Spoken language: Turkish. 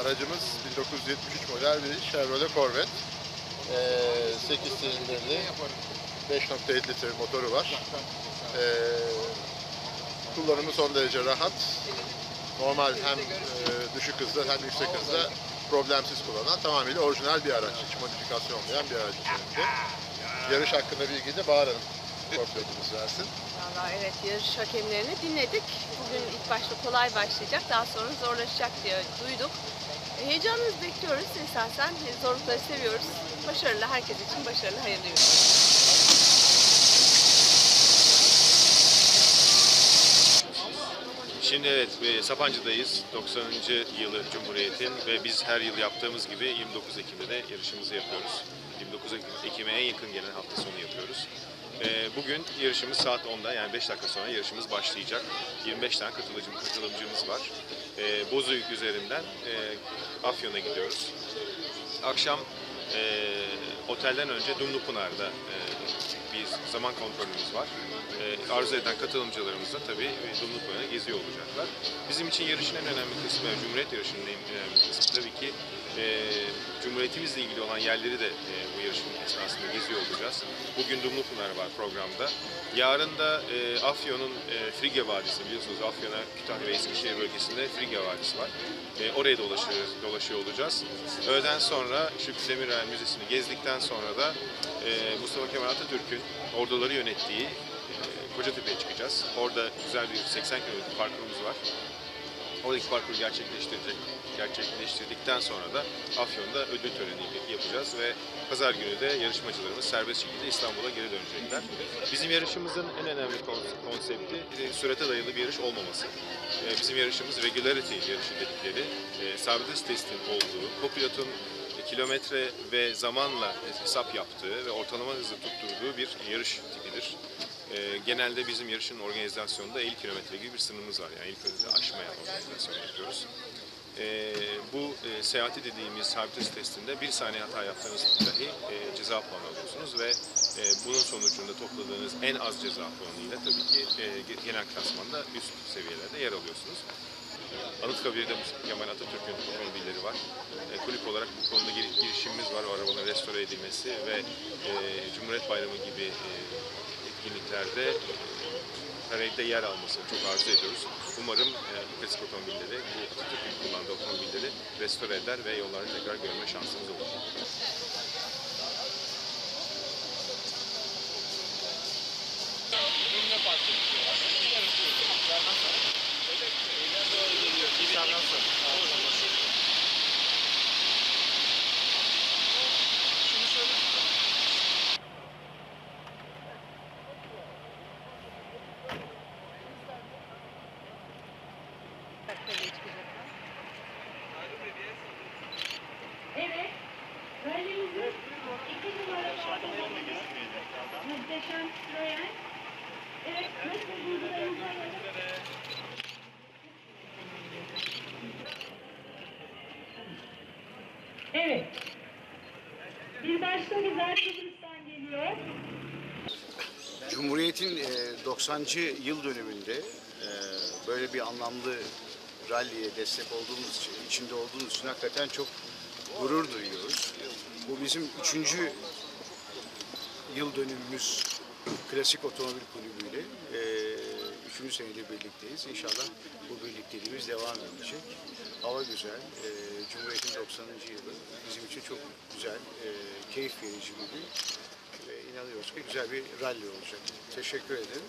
Aracımız 1973 model bir Chevrolet Corvette. Ee, 8 silindirli 5.7 litre motoru var. Ee, kullanımı son derece rahat. Normal hem e, düşük hızda hem yüksek hızda problemsiz kullanan tamamıyla orijinal bir araç. Hiç modifikasyon olmayan bir araç üzerinde. Yarış hakkında bilgi de Bahar kopyatımız versin. Valla evet yarış hakemlerini dinledik. Bugün ilk başta kolay başlayacak, daha sonra zorlaşacak diye duyduk. Heyecanımızı bekliyoruz esasen. E, Zorlukları seviyoruz. Başarılı, herkes için başarılı, hayırlı yolculuklar. Şimdi evet e, Sapancı'dayız. 90. yılı Cumhuriyet'in ve biz her yıl yaptığımız gibi 29 Ekim'de de yarışımızı yapıyoruz. 29 Ekim'e en yakın gelen hafta sonu yapıyoruz. E, Bugün yarışımız saat 10'da yani 5 dakika sonra yarışımız başlayacak. 25 tane katılımcımız var. E, Bozüyük üzerinden e, Afyon'a gidiyoruz. Akşam e, otelden önce Dumlupınar'da e, bir zaman kontrolümüz var. E, arzu eden katılımcılarımız da tabii Dumlupınar'a geziyor olacaklar. Bizim için yarışın en önemli kısmı, Cumhuriyet yarışının en önemli Cumhuriyetimizle ilgili olan yerleri de e, bu yarışın esnasında geziyor olacağız. Bugün Dumlupınar var programda. Yarın da e, Afyon'un e, Frigya Vadisi biliyorsunuz Afyon'a Kütahya ve Eskişehir bölgesinde Frigya Vadisi var. E, oraya dolaşıyor, dolaşıyor olacağız. Öğleden sonra Şükrü Demirel Müzesi'ni gezdikten sonra da e, Mustafa Kemal Atatürk'ün orduları yönettiği e, Kocatepe'ye çıkacağız. Orada güzel bir 80 kilometre parkurumuz var. Oradaki parkuru gerçekleştirecek, gerçekleştirdikten sonra da Afyon'da ödül töreni yapacağız ve pazar günü de yarışmacılarımız serbest şekilde İstanbul'a geri dönecekler. Bizim yarışımızın en önemli kon- konsepti e, sürate dayalı bir yarış olmaması. E, Bizim yarışımız regularity yarışı dedikleri, e, sabit hız testin olduğu, kopilotun kilometre ve zamanla hesap yaptığı ve ortalama hızı tutturduğu bir yarış tipidir. E, genelde bizim yarışın organizasyonunda 50 kilometre gibi bir sınırımız var. Yani ilk önce aşmaya organizasyon yapıyoruz. E, bu e, seyahati dediğimiz sabit hız testinde bir saniye hata yaptığınız dahi e, ceza puanı alıyorsunuz ve e, bunun sonucunda topladığınız en az ceza puanıyla tabii ki e, ge- genel klasmanda üst seviyelerde yer alıyorsunuz. Anıtkabir'de Kemal Atatürk'ün otomobilleri var. E, kulüp olarak bu konuda gir- girişimimiz var. O arabanın restore edilmesi ve e, Cumhuriyet Bayramı gibi e, etkinliklerde e, parade yer almasını çok arzu ediyoruz. Umarım e, klasik otomobilleri, bu Atatürk'ün kullandığı otomobilleri restore eder ve yollarda tekrar görme şansımız olur. Evet, nasıl duygularınızı alalım? Bir başka geliyor. Cumhuriyet'in e, 90. yıl dönümünde e, böyle bir anlamlı ralliye destek olduğumuz için, içinde olduğumuz için hakikaten çok gurur duyuyoruz. Bu bizim üçüncü yıl dönümümüz Klasik Otomobil Kulübü'yle. E, üçüncü senedir birlikteyiz. İnşallah bu birlikteliğimiz devam edecek. Hava güzel. E, Cumhuriyet'in 90. yılı bizim için çok güzel, e, keyif verici bir gün ve inanıyoruz ki güzel bir rally olacak. Teşekkür ederim.